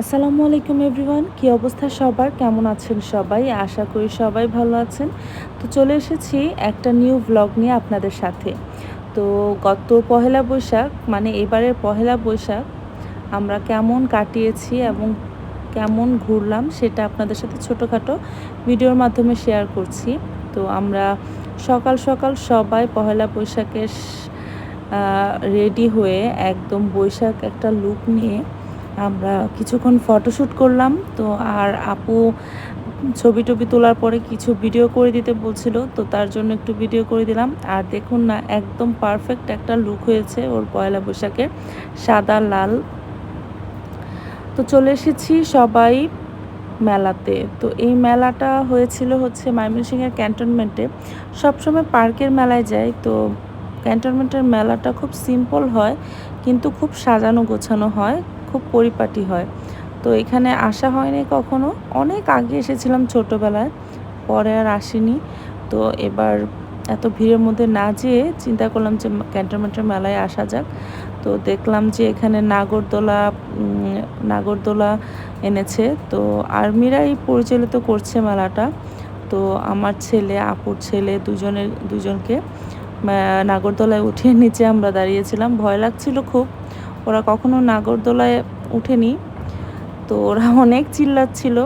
আসসালামু আলাইকুম এভরিওয়ান, কী অবস্থা সবার? কেমন আছেন সবাই? আশা করি সবাই ভালো আছেন। তো চলে এসেছি একটা নিউ ব্লগ নিয়ে আপনাদের সাথে। তো গত পহেলা বৈশাখ মানে এবারের পহেলা বৈশাখ, আমরা কেমন কাটিয়েছি এবং কেমন ঘুরলাম সেটা আপনাদের সাথে ছোটোখাটো ভিডিওর মাধ্যমে শেয়ার করছি। তো আমরা সকাল সকাল সবাই পহেলা বৈশাখের রেডি হয়ে একদম বৈশাখ একটা লুক নিয়ে আমরা কিছুক্ষণ ফটোশ্যুট করলাম, তো আর আপু ছবি টবি তোলার পরে কিছু ভিডিও করে দিতে বলছিল, তো তার জন্য একটু ভিডিও করে দিলাম। আর দেখুন না, একদম পারফেক্ট একটা লুক হয়েছে ওর পয়লা বৈশাখের সাদা, লাল। তো চলে এসেছি সবাই মেলাতে। তো এই মেলাটা হয়েছিল হচ্ছে ময়মনসিংহের ক্যান্টনমেন্টে সবসময় পার্কের মেলায় যাই, তো ক্যান্টনমেন্টের মেলাটা খুব সিম্পল হয়, কিন্তু খুব সাজানো গোছানো হয়। খুব পরিপাটি হয়। তো এখানে আসা হয়নি কখনো। অনেক আগে এসেছিলাম ছোটোবেলায়, পরে আর আসিনি। তো এবার এত ভিড়ের মধ্যে না যেয়ে চিন্তা করলাম যে ক্যান্টনমেন্টের মেলায় আসা যাক। তো দেখলাম যে এখানে নাগরদোলা নাগরদোলা এনেছে। তো আর্মিরাই পরিচালিত করছে মেলাটা। তো আমার ছেলে, আপুর ছেলে দুজনের, দুজনকে নাগরদোলায় উঠিয়ে নিচে আমরা দাঁড়িয়েছিলাম। ভয় লাগছিল খুব। ওরা কখনো নাগরদোলায় উঠেনি। তো ওরা অনেক চিল্লাচ্ছিল।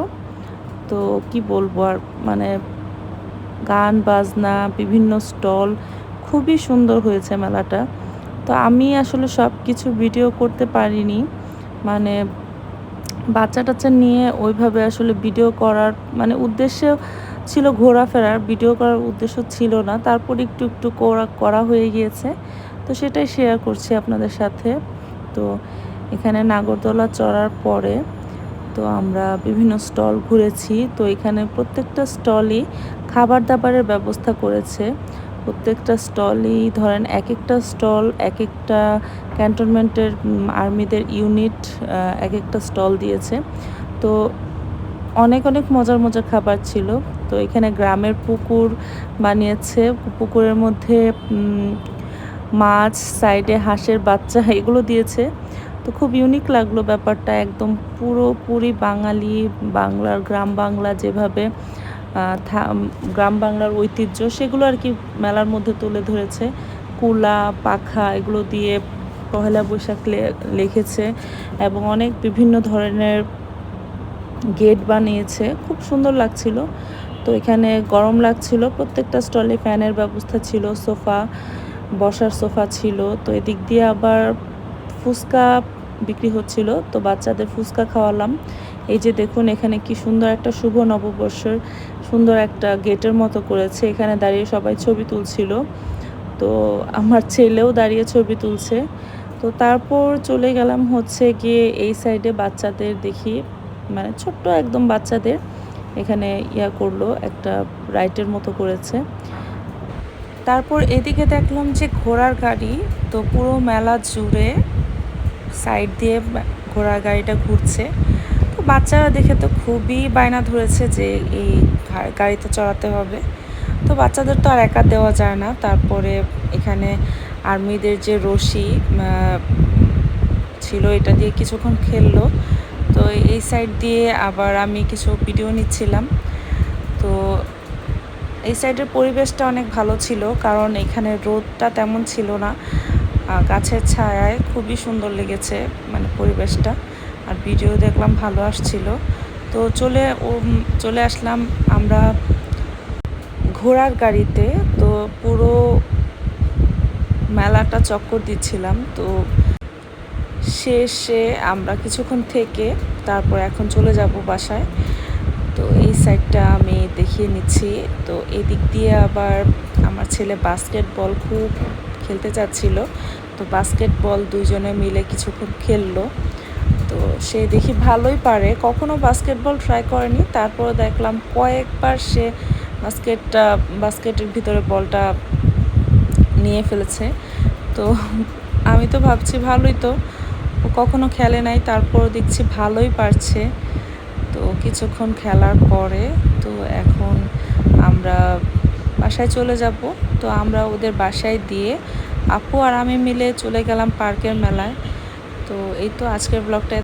তো কি বলব আর মানে গান, বাজনা, বিভিন্ন স্টল, খুবই সুন্দর হয়েছে মেলাটা। তো আমি আসলে সব কিছু ভিডিও করতে পারিনি। মানে বাচ্চা টাচ্চা নিয়ে ওইভাবে আসলে ভিডিও করার মানে উদ্দেশ্য ছিল ঘোরাফেরার, ভিডিও করার উদ্দেশ্য ছিল না। তারপর একটু একটু করা করা হয়ে গিয়েছে। তো সেটাই শেয়ার করছি আপনাদের সাথে। তো এখানে নাগরদোলা চড়ার পরে তো আমরা বিভিন্ন স্টল ঘুরেছি। তো এখানে প্রত্যেকটা স্টলই খাবার দাবারের ব্যবস্থা করেছে। প্রত্যেকটা স্টলই ধরেন এক একটা স্টল এক একটা ক্যান্টনমেন্টের আর্মিদের ইউনিট এক একটা স্টল দিয়েছে। তো অনেক অনেক মজার মজার খাবার ছিল। তো এখানে গ্রামের পুকুর বানিয়েছে। পুকুরের মধ্যে মাছ, সাইডে হাঁসের বাচ্চা, এগুলো দিয়েছে। তো খুব ইউনিক লাগল ব্যাপারটা, একদম পুরোপুরি বাঙালি, বাংলার, গ্রাম বাংলা যেভাবে গ্রাম বাংলার ঐতিহ্য, সেগুলো আর কি মেলার মধ্যে তুলে ধরেছে। কুলা, পাখা, এগুলো দিয়ে পহেলা বৈশাখ লিখেছে এবং অনেক বিভিন্ন ধরনের গেট বানিয়েছে। খুব সুন্দর লাগছিল। তো এখানে গরম লাগছিল, প্রত্যেকটা স্টলে ফ্যানের ব্যবস্থা ছিল, সোফা বসার সোফা ছিল, তো এদিক দিয়ে আবার ফুচকা বিক্রি হচ্ছিল, তো বাচ্চাদের ফুচকা খাওয়ালাম। এই যে দেখুন, এখানে কি সুন্দর একটা শুভ নববর্ষের সুন্দর একটা গেটের মতো করেছে, এখানে দাঁড়িয়ে সবাই ছবি তুলছিল। তো আমার ছেলেও দাঁড়িয়ে ছবি তুলছে। তো তারপর চলে গেলাম হচ্ছে গিয়ে এই সাইডে বাচ্চাদের দেখি মানে ছোট্ট একদম বাচ্চাদের, এখানে ইয়া করল, একটা রাইটের মতো করেছে। তারপর এদিকে দেখলাম যে ঘোড়ার গাড়ি, তো পুরো মেলা জুড়ে সাইড দিয়ে ঘোড়ার গাড়িটা ঘুরছে। তো বাচ্চারা দেখে তো খুবই বায়না ধরেছে যে এই গাড়িতে চড়াতে হবে। তো বাচ্চাদের তো আর একা দেওয়া যায় না। তারপরে এখানে আর্মিদের যে রশি ছিল এটা দিয়ে কিছুক্ষণ খেললো। তো এই সাইড দিয়ে আবার আমি কিছু ভিডিও নিচ্ছিলাম। তো এই সাইডের পরিবেশটা অনেক ভালো ছিল, কারণ এখানে রোদটা তেমন ছিল না। গাছের ছায়ায় খুবই সুন্দর লেগেছে মানে পরিবেশটা। আর ভিডিও দেখলাম ভালো আসছিল। তো চলে ও চলে আসলাম আমরা ঘোড়ার গাড়িতে। তো পুরো মেলাটা চক্কর দিচ্ছিলাম। তো শেষে আমরা কিছুক্ষণ থেকে তারপর এখন চলে যাব বাসায়। সাইডটা আমি দেখিয়ে নিচ্ছি। তো এদিক দিয়ে আবার আমার ছেলে বাস্কেটবল খুব খেলতে চাচ্ছিল। তো বাস্কেটবল দুইজনে মিলে কিছুক্ষণ খেললো। তো সে দেখি ভালোই পারে। কখনো বাস্কেটবল ট্রাই করেনি। তারপর দেখলাম কয়েকবার সে বাস্কেটটা বাস্কেটের ভিতরে বলটা নিয়ে ফেলেছে। তো আমি তো ভাবছি ভালোই তো। ও কখনো খেলে নাই। তারপর দেখছি ভালোই পারছে। তো কিছুক্ষণ খেলার পরে তো এখন আমরা বাসায় চলে যাব। তো আমরা ওদের বাসায় দিয়ে আপু আর আমি মিলে চলে গেলাম পার্কের মেলায়। তো এই তো আজকের ব্লগটা